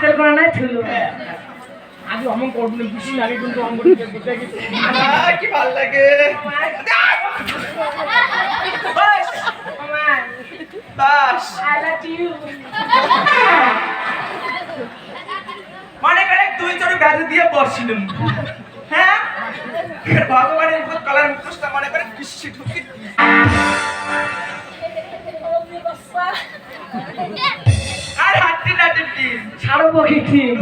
হাতের আজ অমন করব না বেশি আগে কিন্তু অমন কি ভালো লাগে বাস I love মনে করে তুই তোর ব্যাধি দিয়ে বসছিলাম হ্যাঁ ভগবানের উপর কলার মুখোশটা মনে করে ঢুকি ডিম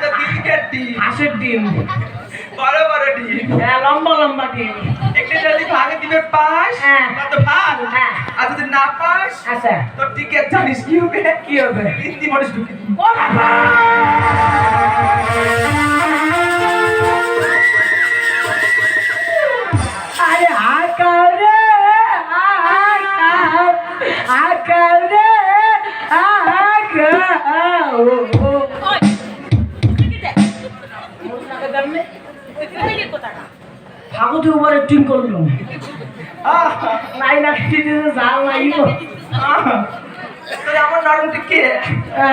তো ডিম হাঁসের ডিম বড় বড় ডিম হ্যাঁ লম্বা লম্বা ডিম একটা যদি ভাগে দিবের পাস? হ্যাঁ। তো ভালো হ্যাঁ। আর যদি না পাস আচ্ছা। তোর টিকেট জানিস কি হবে? কি হবে? হিন্দি মানুষ ঢুকে ও বাবা! হ্যাঁ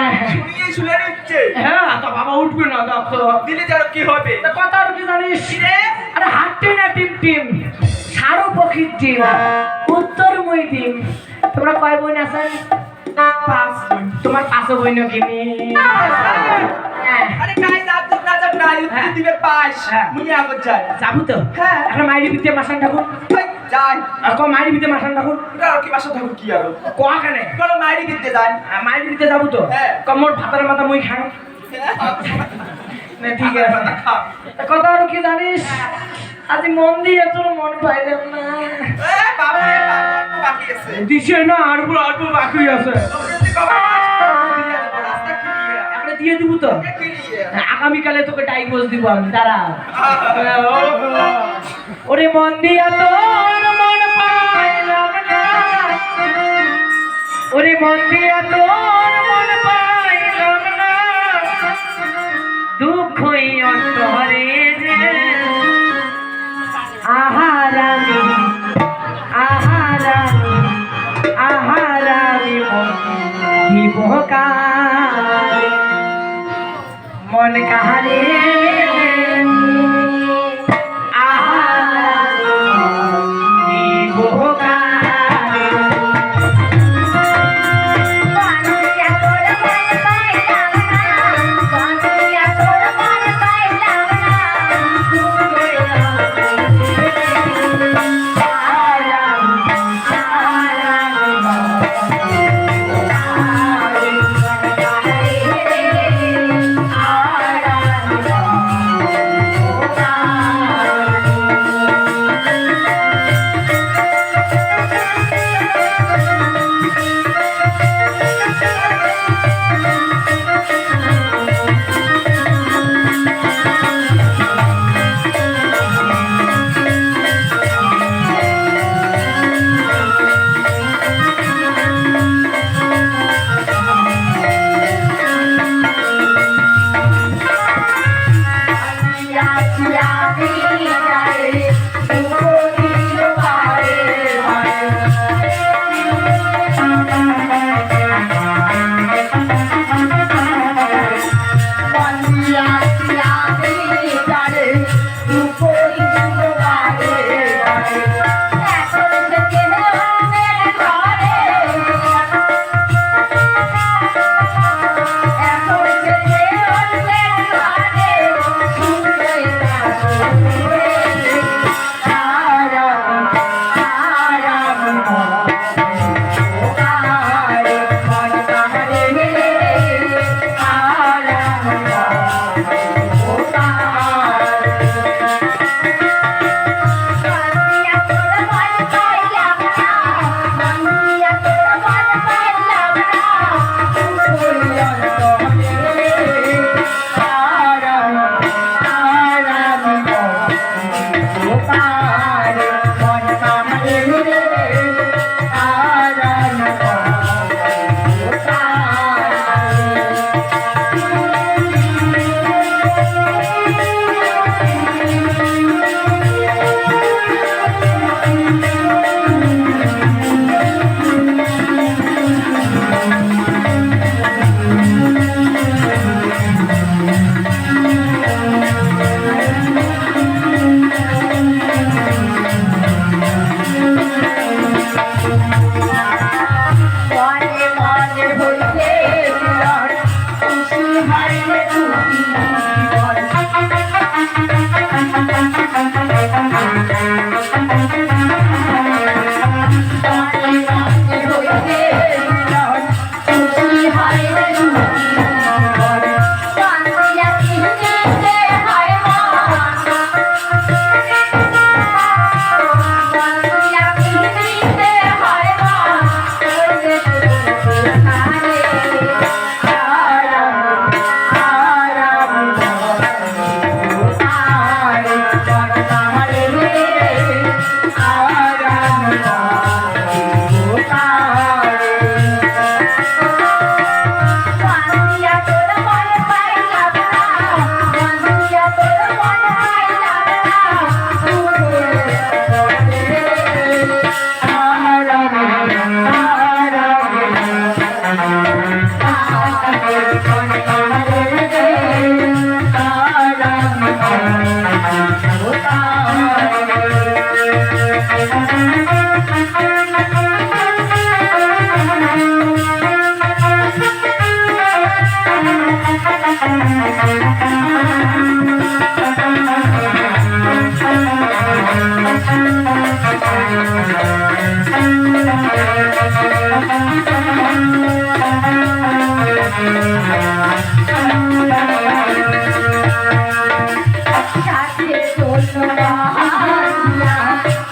হ্যাঁ তো বাবা উঠবে না তো দিলে যার কি হবে তা কথা আর জানিস রে আরে হাঁটতে না টিম টিম সারো টিম উত্তর মই টিম তোমরা কয় বোন আছেন। তোমার পাশে বোন কিনি হ্যাঁ, আরে কাই না তো না যাক না হ্যাঁ। দিবে পাস। হ্যাঁ। মুই আগত যাই। যাব তো। হ্যাঁ। এখন মাইরি ভিতরে মাসান ঠাকুর যাই। আর ক মাইরি ভিতরে মাসান ঠাকুর আর কি বাসা থাকুক কি আর? কোয়া কানে? কোনো মাইরি দিতে যাই। মাইরি ভিতরে যাব তো। হ্যাঁ। কমর ভাতার মাথা মই খান না ঠিক আছে। কথা আর কি জানিস? আজ মন দিয়ে তোর মন পাইলাম না। এ বাবা বাকি আছে। দিছে না আর পুরো অল্প বাকি আছে। দিয়ে দেবো, তো। আগামীকালে তোকে ডাইভোর্স দিব আমি দাঁড়া। ওরে মন দিয়া তোর মন পাইলাম না। ওরে মন দিয়া তোর বিভকারে মন কাহারে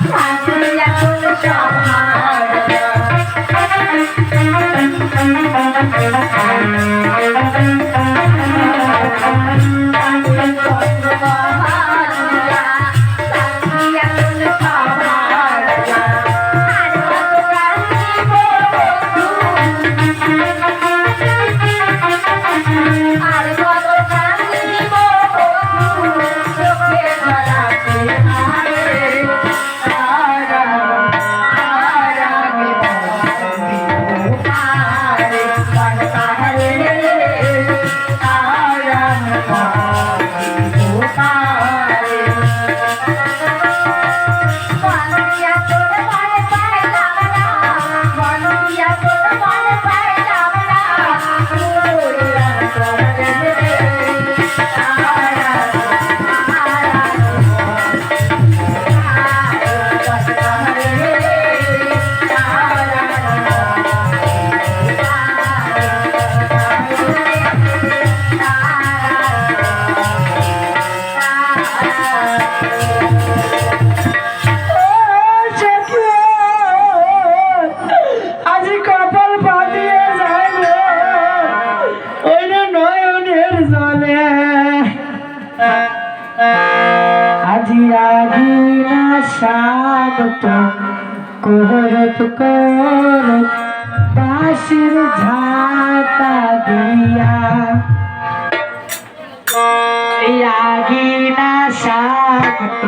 সাথিয়া চলো তারে আজি আগিনা শান্ত কোহরত করত পাশির ঝাতা দিয়া। আগিনা শান্ত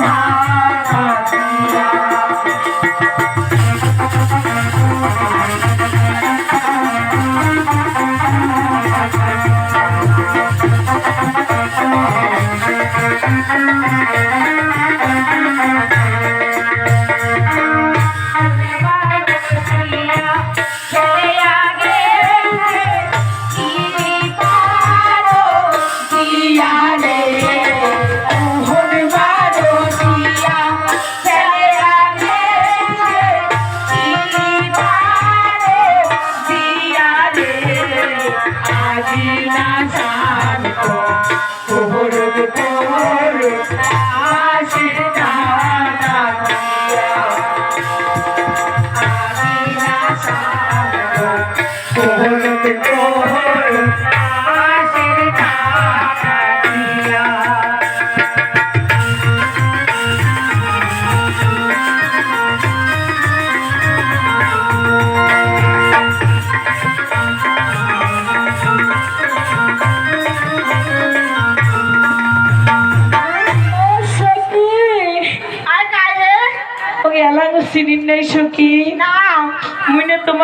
না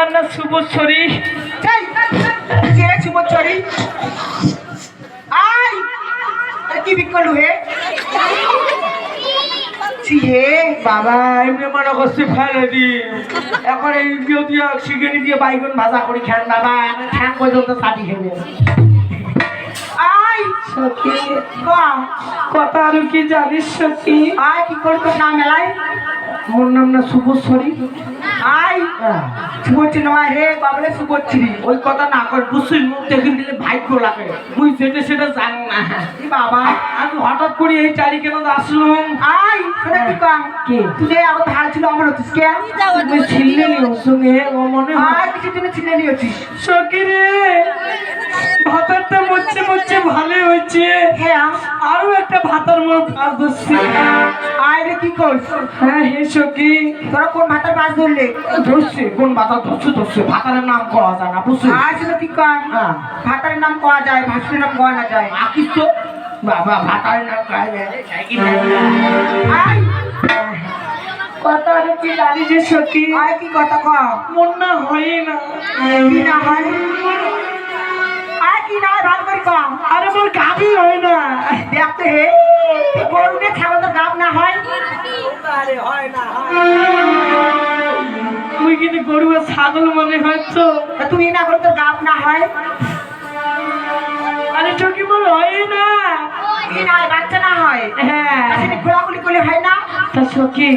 মুইনে তোমার না শুভশ্বরী যাই আই কি বিকলু হে? ছি বাবা। এমনি মনে করছি ফেলে দি। এখন এই দিয়ে দিয়ে শিখেনি দিয়ে বাইগুন ভাজা করে খান বাবা ঠ্যাং পর্যন্ত চাটি খেবে আই সখী। কথা আর কি জানিস সখী? আই কি করতো না মেলাই মোর নাম না শুভশ্বরী আই শুভচ্ছি নয় হে বাবলে ওই কথা না কর বুঝছিস মুখ দেখে দিলে ভাগ্য লাগে। মুই সেটা সেটা জানি না। কি বাবা আমি হঠাৎ করে এই চারি কেন আসলাম? আই শোনা কি কম কে? তুই যে আমার ধার ছিল আমার হচ্ছিস কে? তুমি ছিললে নি ওর সঙ্গে ও মনে হয়। আর কিছু জন্য ছিনে নিয়েছিস সখী রে ভাতারটা মরছে মরছে ভালোই হয়েছে। হ্যাঁ আরও একটা ভাতার মোর পাশ ধরছে আয় রে কি করছ? হ্যাঁ হে সখী। তোরা কোন ভাতার পাশ ধরলে ধরছে কোন ভাতা ধরছে ধরছে। ভাতারের নাম কওয়া যায় না বুঝছিস আর ছিল কি কম হ্যাঁ। ভাতারের নাম কোয়া যায় ভাসুরের নাম কোয়া না যায়? আকিস তো বাবা ভাতারের নাম কওয়া যায়। কথা আর কি জানি যে সখী আয় কি কথা কম মন না হয় না। কি না হয়? আয় কি না হয় ভালো করে কম আরে মোর গাবি হয় না। দেখতে হে ছাগল তো গাব না হয়? আরে হয় না মুই কিন্তু গরু আর ছাগল মনে হয় তো। তা তুই না করে তো গাব না হয়। আরে চকি মোর হয় না। না হয় বাচ্চা না হয়। হ্যাঁ। খোলাখুলি করলে হয় না? তা সখী।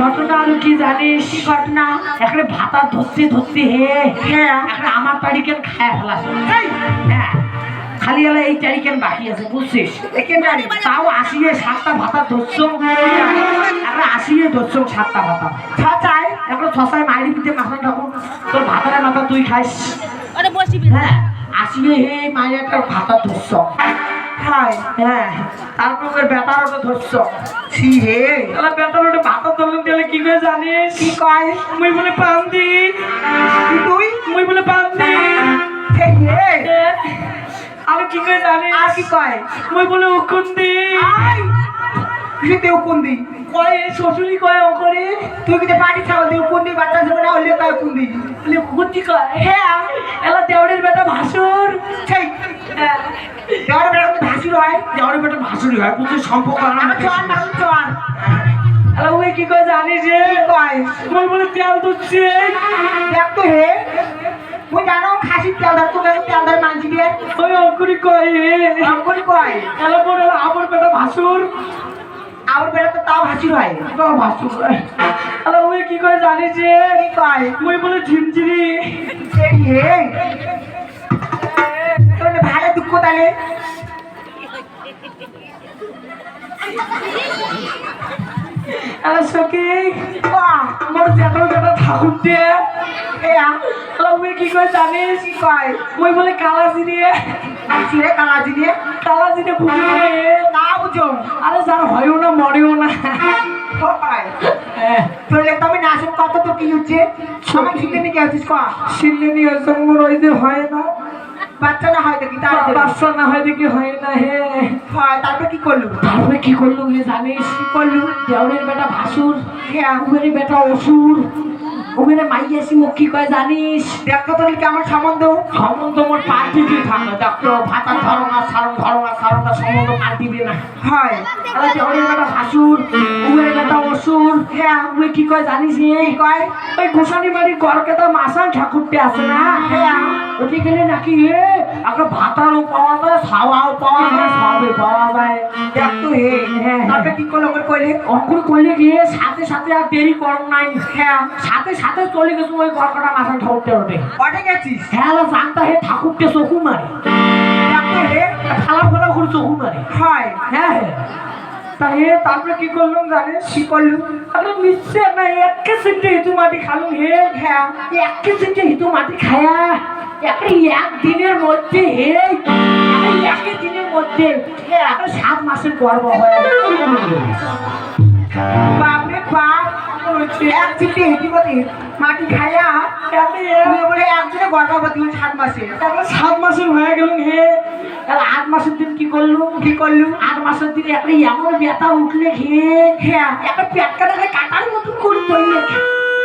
ঘটনা আরও কি জানিস? কি ঘটনা? একটা ভাতা ধরতে ধরতে হে হ্যাঁ। আমার তারিখের খায় ফেলা। এই, হ্যাঁ। খালি এলা এই তারিখের বাকি আছে বুঝছিস? একেবারে তাও আসিয়ে সাতটা ভাতা ধরছ। একটা আসিয়ে ধরছ সাতটা ভাতা। ছাচাই একটা ছসায় মাইরি পিঠে মাথা ঠাকুর তোর ভাতারের মাথা তুই খাইস। হ্যাঁ আসিয়ে হে মায়ের একটা ভাতা ধরছ। হয় হ্যাঁ তারপর বেটার ওটা ধরছ। ছি হে তাহলে বেটার ওটা ভাতা ধরলেন তাহলে কি করে জানিস? কি কয়? মুই বলে পান্দি কি তুই? মুই বলে পান্দি হে। হে আমি কি করে জানিস আর কি কয়? মুই বলে উকুন্দি আই তুই দেও কোন দি কয় শ্বশুরি কয় ও করে তুই কি বাড়ি ছাগল দেও কোন দি বাচ্চা ছিল না হলে কয় কোন দি বলে উকুন্দি কয়? হ্যাঁ এলা দেওড়ের বেটা ভাসুর। সেই দেওয়ার বেড়া তো ভাসুর হয়। দেওড়ের বেটা ভাসুরি হয়। বুঝছিস সম্পর্ক আমার চোয়ার না চোয়ার। এলা ওই কি করে জানিস রে কি কয়? মুই বলে তেল দুচ্ছে দেখ তো হে। মুই জানো খাসির তেল তোকে তেল ধর মানছি দিয়ে ওই হে অঙ্কন কয় এলা এলা বেটা ভাসুর। আমার বেড়া তো তাও ভাসুর হয়। তো ভাসুর হয়। ওই কি করে জানিস যে? কি মুই বলে ঝিমঝিরি সেই হে। তোর ভালো দুঃখ এলা সখী আমার জেঠার বেটা ঠাকুর দিয়ে কি করে জানিস কি কয়? মুই বলে কালাজি দিয়ে ছিঁড়ে কালাজি দিয়ে কালাজি দিয়ে বুঝে না বুঝো। আরে যার হয়ও না মরেও না। তোর আমি নাচের কত তো কি হচ্ছে? আমার ছিঁড়ে নিয়ে গেছিস কয়া? শিল্লি নিয়ে মোর ওই যে হয় না। বাচ্চা না হয় দেখি তার বাচ্চা না হয় দেখি হয় না হে। হয় তারপরে কি করল? তারপরে কি করল হে জানিস কি করল? দেওরের বেটা ভাসুর হ্যাঁ। বেটা অসুর। উমের মাইয়াসি মুখ কি কয় জানিস? দেখতো তোর কি আমার সম্বন্ধ? সম্বন্ধ মোর পাল্টিতে থাকে দেখতো ভাতার ধরনা সারণ ধরনা সারণটা সম্বন্ধ পাল্টিবে না। হয়। আরে দেওরের বেটা ভাসুর উমের বেটা অসুর হ্যাঁ। উমে কি কয় জানিস হে কি কয়? ওই গোসানি বাড়ির গড়কেতা মাসান ঠাকুরটি আছে না? হ্যাঁ। ওটি গেলে নাকি এ একটা ভাতারও পাওয়া যায় খাওয়াও পাওয়া যায় সবই পাওয়া যায়। দেখতো হে হ্যাঁ, তারপরে কি করল ওকে কইলে? অঙ্কুর করলে গিয়ে সাথে সাথে আর দেরি কর নাই। হ্যাঁ। সাথে সাথে চলে গেছে ওই গড়কটা মাসান ঠাকুরতে ওঠে অটে গেছিস? হ্যাঁ জানতা হে ঠাকুরকে চকু মারে। খালা ফোলা করে চকু মারে। হয়। হ্যাঁ হ্যাঁ। তা হে তারপরে কি করলাম জানিস? কি করলু আরে মিশছে না এক কেসিতে হিতু মাটি খালুম হে। হ্যাঁ। এক কেসিতে হিতু মাটি খায়া এক দিনের মধ্যে হে। এক দিনের মধ্যে সাত মাসের গর্ব হয়। বাপরে বাপ। এক চিঠি হেঁটে বলে মাটি খাইয়া বলে একজনে গর্ভবতী হল সাত মাসে। একটা সাত মাসের হয়ে গেল হে। তাহলে আট মাসের দিন কি করলু? কি করলু? আট মাসের দিন একটা এমন ব্যথা উঠলে হে। হ্যাঁ। একটা পেট কাটাকে কাটার মতন করে পড়লে।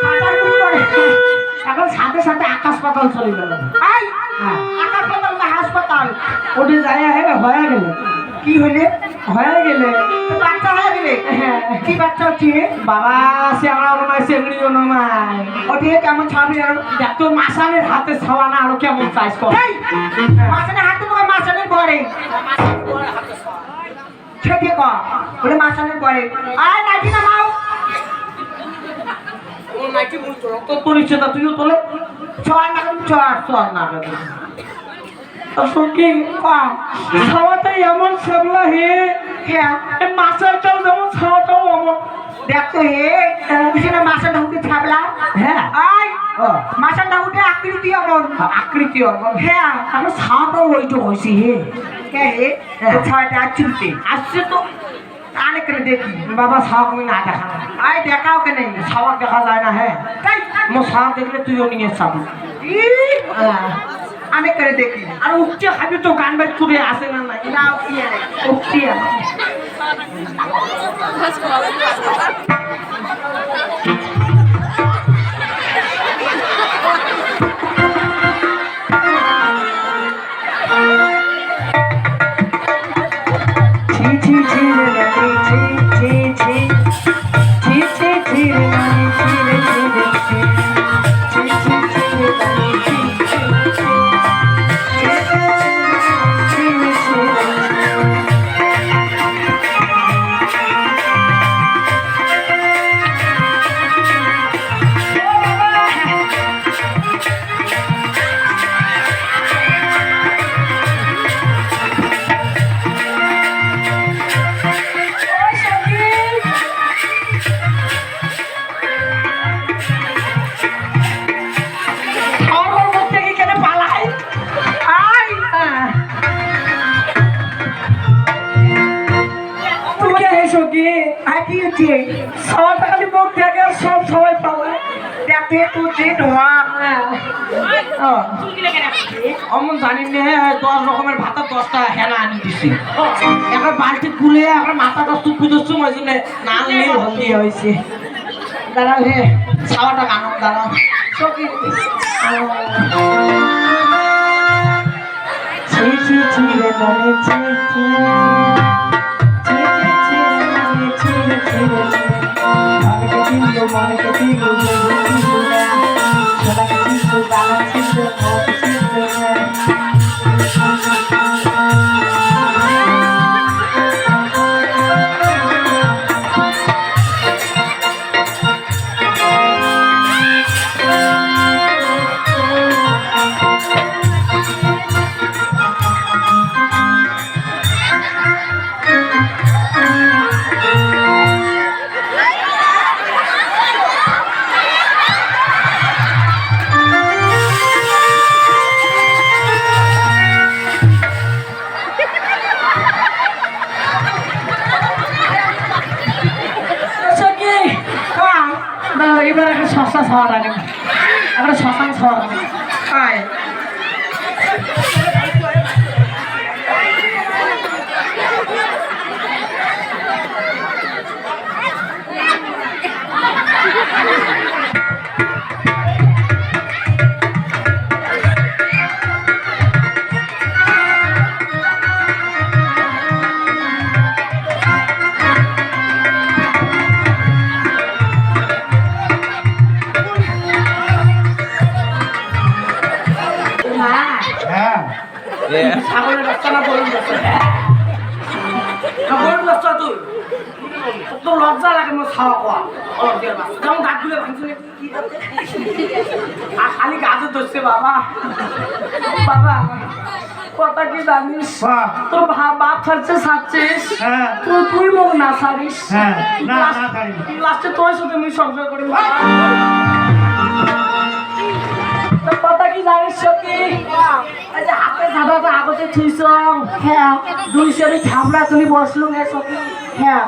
কাটার এখন সাথে সাথে আকাশ পাতাল চলে গেল। হ্যাঁ। হাসপাতাল না হাসপাতাল। ওটা যায় হে হয়ে গেল। কি হলে হয়ে গেলে। বাচ্চা হয়ে গেলে? হ্যাঁ। কি বাচ্চা হচ্ছে? বাবা সে আমার অনুমায় সেগুলিও নমায় ওটি কেমন ছাড়বি? আর দেখ তো মাসানের হাতে ছাওয়া না আরও কেমন চাইস কর। এই মাসানে হাতে তোমার মাসানের পরে। ছেটে ক। বলে মাসানের পরে। আয় নাকি না মাও ও তা তুইও তোলে। ছয় না চল চল না সখী খাওয়াটা এমন সাবলা হে হ্যাঁ মাছেরটাও যেমন খাওয়াটাও এমন দেখো হে পিছনে মাছের ঢুকে থাকলা হ্যাঁ। আই ও। মাছের ঢুকে আকৃতি অমন আকৃতি অমন হ্যাঁ আমার সাঁটাও ওইটা হয়েছে হে। কে হে? ছয়টা চুলতে আসছে তো। আনে করে দেখি? বাবা শাক আমি না দেখা আই দেখাও কে নেই? শাক দেখা যায় না হ্যাঁ। তাই? মো শাক দেখলে তুইও নিয়ে যাবি। আনে করে দেখি। আর উঠতে খাবি তো, গান বাজ করে আসে না নাও কি আনে দেখতে তো যে ধোয়া অমন জানি নে দশ রকমের ভাতা দশটা হেনা আনি দিছি। একটা বালতি খুলে একটা মাথাটা সুপি দস্যু ওই জন্য নাল নীল হলদি হয়েছে। দাঁড়াও হে দাঁড়াও। ছি ছি ছি রে ছি ছি ছি। ছি। একটা সস্তা খাওয়ার আগে খাওয়া খাওয়া যেমন ভাঙছিল আর খালি ধরছে বাবা। বাবা কথা কি জানিস? তোর বাপ ছাড়ছে ছাড়ছিস হ্যাঁ। তুই তুই মোক না ছাড়িস। হ্যাঁ, না, না ছাড়ি না। লাস্টে তোর সাথে আমি সংসার করি তো কথা কি জানিস সত্যি হাতে ঝাঁটাটা আগতে থুইছ হ্যাঁ। দুই সেরি ঝামড়া তুলি বসলু হে সত্যি হ্যাঁ।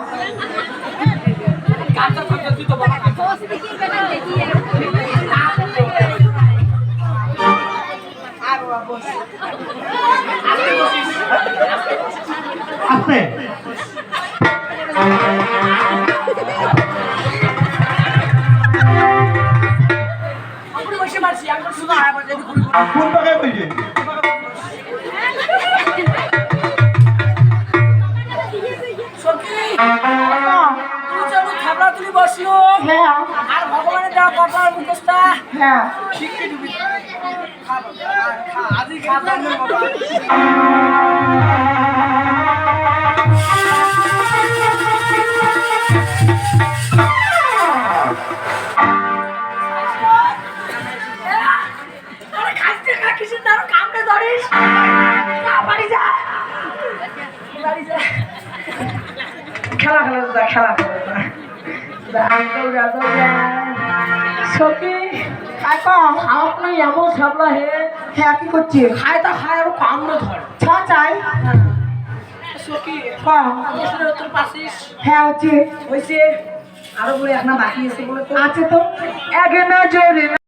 বলছি কোন পাকায় বলছে সত্যি তুলি বসিও হ্যাঁ। আর ভগবানের হ্যাঁ। দেওয়া খেলা খেলা খেলা। সখী এমন সাবলা হে। হ্যাঁ কি করছি? খায় তা খায় আরও কামড়ে ধর। ছ চাই। সখী হ্যাঁ তোর হ্যাঁ হচ্ছে। হয়েছে আরও বলে এখন বাকি আছে বলে তো। আছে তো। এক নজরে